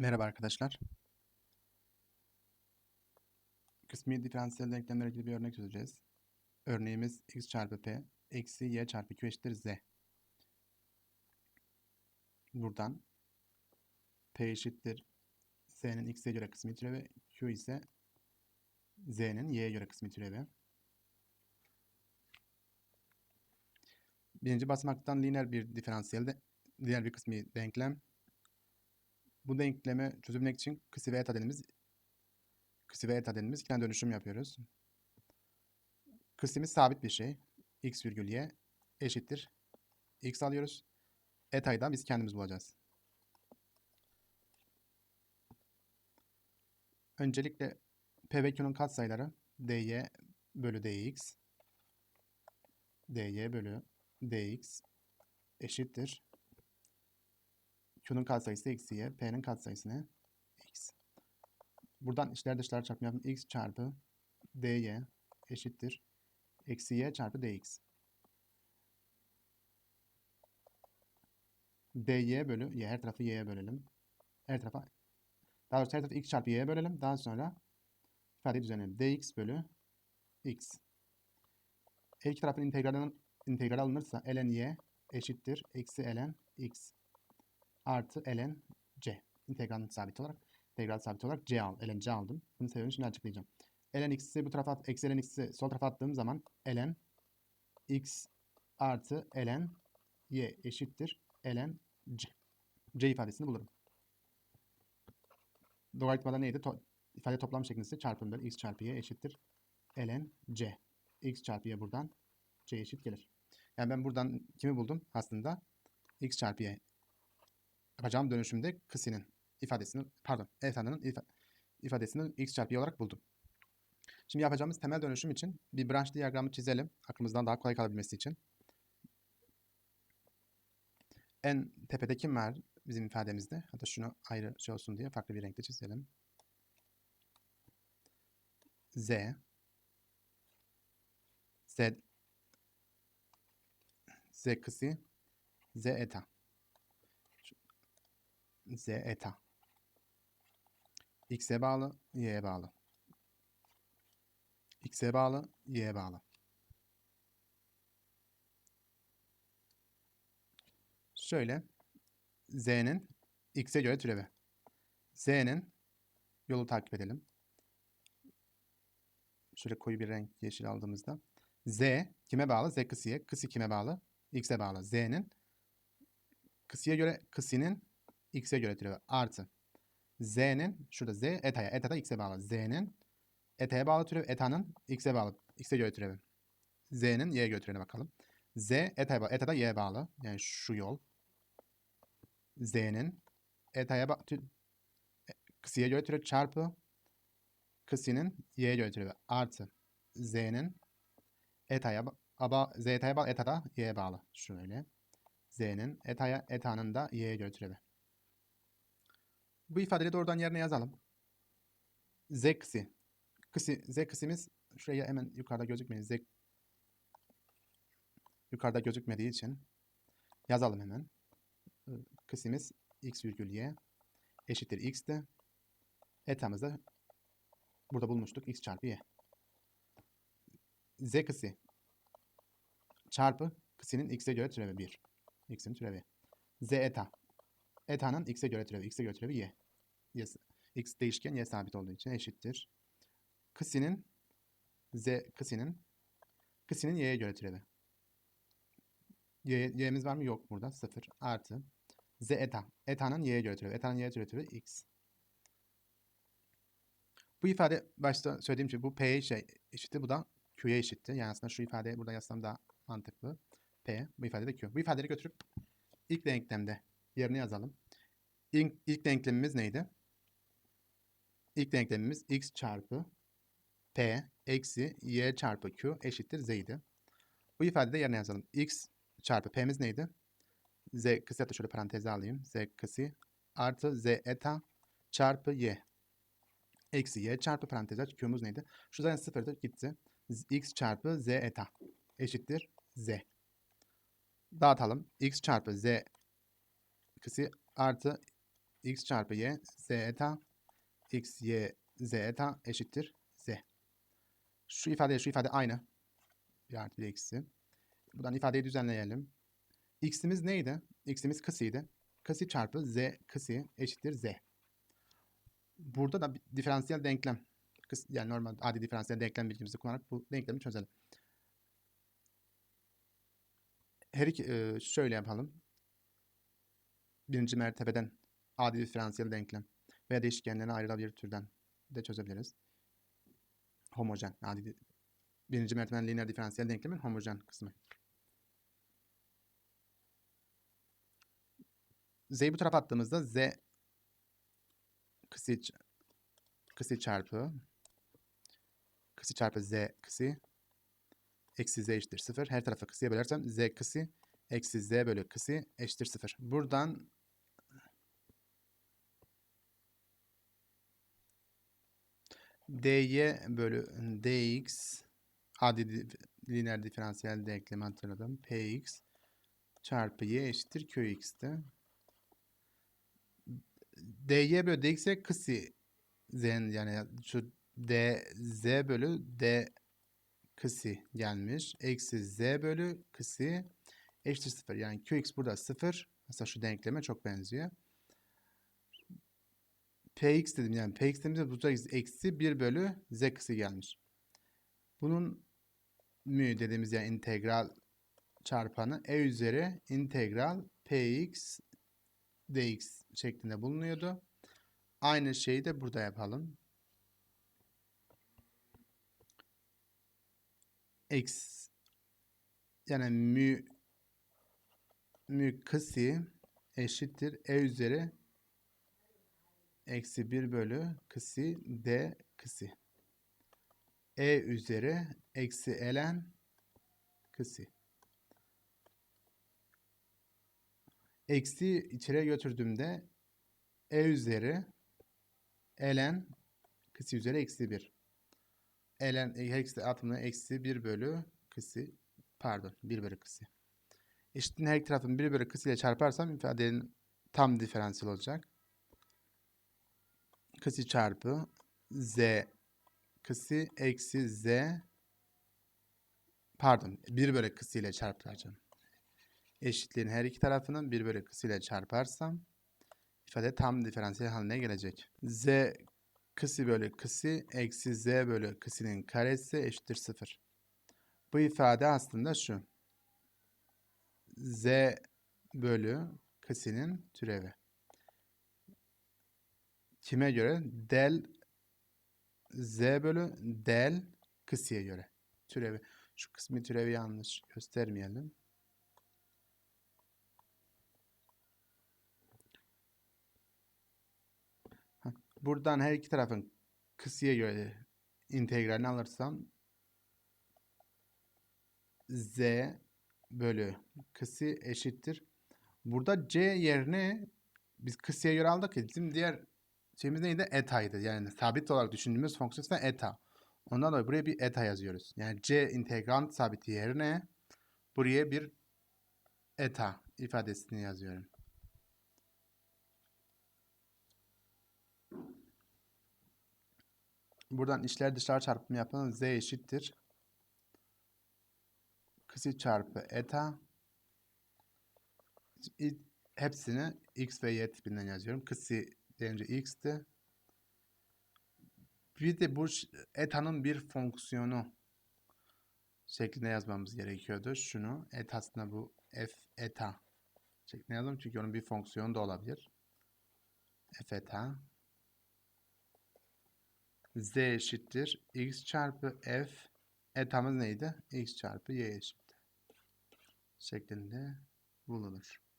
Merhaba arkadaşlar. Kısmi diferansiyel denklemlerle ilgili bir örnek çözeceğiz. Örneğimiz x çarpı p eksi y çarpı q eşittir z. Buradan p eşittir z'nin x'e göre kısmi türevi, q ise z'nin y'ye göre kısmi türevi. Birinci basamaktan lineer bir diferansiyel de, lineer bir kısmi denklem. Bu denkleme çözümlemek için kısi ve eta dediğimiz kısi ve eta iki tane dönüşüm yapıyoruz. Kısimiz sabit bir şey. x virgül y eşittir. x alıyoruz. Eta'yı da biz kendimiz bulacağız. Öncelikle p ve q'nun katsayıları dy bölü dx dy bölü dx eşittir. Q'nun katsayısı eksi y, P'nin katsayısı ne? X. Buradan içler dışlar çarpımı yapın. X çarpı dy eşittir. Eksi y çarpı dx. dy bölü y. Her tarafı y'ye bölelim. Her tarafa daha doğrusu her tarafı x çarpı y'ye bölelim. Daha sonra ifadeyi düzenleyelim. dx bölü x. Her iki tarafın integral alınırsa ln y eşittir. Eksi ln x artı ln c. İntegral sabit olarak, integral sabit olarak c al, ln c aldım. Bunun sebebini şimdi açıklayacağım. ln x'i bu tarafa, at, eksi ln x'i sol tarafa attığım zaman ln x artı ln y eşittir ln c. c ifadesini bulurum. Logaritmada neydi? To ifade toplam şeklinde çarpım bölü x çarpı y eşittir ln c. x çarpı y buradan c eşit gelir. Yani ben buradan kimi buldum? Aslında x çarpı y yapacağım dönüşümde kısinin ifadesini pardon efendinin ifa, ifadesini x çarpı y olarak buldum. Şimdi yapacağımız temel dönüşüm için bir branş diyagramı çizelim. Aklımızdan daha kolay kalabilmesi için. En tepede kim var bizim ifademizde? Hatta şunu ayrı şey olsun diye farklı bir renkte çizelim. Z Z Z kısı Z eta z eta. x'e bağlı, y'ye bağlı. x'e bağlı, y'ye bağlı. Şöyle z'nin x'e göre türevi. z'nin yolu takip edelim. Şöyle koyu bir renk yeşil aldığımızda. z kime bağlı? z kısıya. Kısı kime bağlı? x'e bağlı. z'nin kısıya göre kısinin x'e göre türevi artı z'nin şurada z eta'ya eta da x'e bağlı. z'nin eta'ya bağlı türevi eta'nın x'e bağlı. x'e göre türevi. z'nin y'ye göre türevine bakalım. z eta'ya bağlı. eta da y'ye bağlı. Yani şu yol. z'nin eta'ya bağlı kısıya göre türevi çarpı kısinin y'ye göre türevi artı z'nin eta'ya bağlı. z eta'ya bağlı. eta da y'ye bağlı. Şöyle. z'nin eta'ya eta'nın da y'ye göre türevi. Bu ifadeleri doğrudan yerine yazalım. Z kısı. kısı Z kısımız şuraya hemen yukarıda gözükmeyin. Z yukarıda gözükmediği için yazalım hemen. Kısımız x virgül y eşittir x'te. Etamızı burada bulmuştuk. x çarpı y. Z kısı çarpı kısının x'e göre türevi 1. x'in türevi. Z eta. Eta'nın x'e göre türevi. x'e göre türevi y y, x değişken y sabit olduğu için eşittir. Kısinin z kısinin kısinin y'ye göre türevi. Y, y'miz var mı? Yok burada. 0 artı z eta. Eta'nın y'ye göre türevi. Eta'nın y'ye göre türevi x. Bu ifade başta söylediğim gibi bu p'ye şey eşitti. Bu da q'ye eşitti. Yani aslında şu ifadeyi burada yazsam daha mantıklı. p. Bu ifade de q. Bu ifadeyi götürüp ilk denklemde yerine yazalım. İlk, ilk denklemimiz neydi? İlk denklemimiz x çarpı p eksi y çarpı q eşittir z idi. Bu ifadede yerine yazalım. x çarpı p'miz neydi? z kısa da şöyle paranteze alayım. z kısı artı z eta çarpı y. Eksi y çarpı parantez aç. Q'muz neydi? Şu zaten sıfırdı gitti. x çarpı z eta eşittir z. Dağıtalım. x çarpı z kısı artı x çarpı y z eta x y z eta eşittir z. Şu ifade şu ifade aynı. Bir artı bir eksi. Buradan ifadeyi düzenleyelim. x'imiz neydi? x'imiz kısıydı. Kısı çarpı z kısı eşittir z. Burada da diferansiyel denklem. Yani normal adi diferansiyel denklem bilgimizi kullanarak bu denklemi çözelim. Her iki, şöyle yapalım. Birinci mertebeden adi diferansiyel denklem veya değişkenlerine ayrılabilir türden de çözebiliriz. Homojen. Di- birinci mertebeden lineer diferansiyel denklemin homojen kısmı. Z'yi bu tarafa attığımızda Z kısı, kısı çarpı kısı çarpı Z kısı eksi Z eşittir 0. Her tarafı kısıya bölersem Z kısı eksi Z bölü kısı eşittir 0. Buradan dy bölü dx adi di- lineer diferansiyel denklemi hatırladım. px çarpı y eşittir qx'ti. dy bölü dx'e kısı z'nin yani şu dz bölü d kısı gelmiş. Eksi z bölü kısı eşittir 0. Yani qx burada 0. Mesela şu denkleme çok benziyor. Px dedim yani px dediğimizde burada eksi 1 bölü z kısı gelmiş. Bunun mü dediğimiz yani integral çarpanı e üzeri integral px dx şeklinde bulunuyordu. Aynı şeyi de burada yapalım. X yani mü mü kısı eşittir e üzeri eksi 1 bölü kısı d kısı. E üzeri eksi ln kısı. Eksi içeriye götürdüğümde e üzeri ln kısı üzeri eksi 1. ln her ikisi atımına eksi 1 bölü kısı pardon 1 bölü kısı. Eşitliğin her iki tarafını 1 bölü kısı ile çarparsam ifadenin tam diferansiyel olacak. Kısı çarpı z kısı eksi z pardon 1 bölü kısı ile çarpacağım. Eşitliğin her iki tarafının 1 bölü kısı ile çarparsam ifade tam diferansiyel haline gelecek. z kısı bölü kısı eksi z bölü kısının karesi eşittir 0. Bu ifade aslında şu. z bölü kısının türevi. Kime göre? Del z bölü del kısıya göre. Türevi. Şu kısmı türevi yanlış göstermeyelim. Buradan her iki tarafın kısıya göre integralini alırsam z bölü kısı eşittir. Burada c yerine biz kısıya göre aldık ya bizim diğer şeyimiz neydi? Eta'ydı. Yani sabit olarak düşündüğümüz fonksiyon ise eta. Ondan dolayı buraya bir eta yazıyoruz. Yani c integrant sabiti yerine buraya bir eta ifadesini yazıyorum. Buradan içler dışlar çarpımı yapalım. Z eşittir. Kısı çarpı eta. Hepsini x ve y tipinden yazıyorum. Kısı deyince x'ti. Bir de bu eta'nın bir fonksiyonu şeklinde yazmamız gerekiyordu. Şunu et aslında bu f eta şeklinde yazalım. Çünkü onun bir fonksiyonu da olabilir. f eta z eşittir x çarpı f etamız neydi? x çarpı y eşittir. Şeklinde bulunur.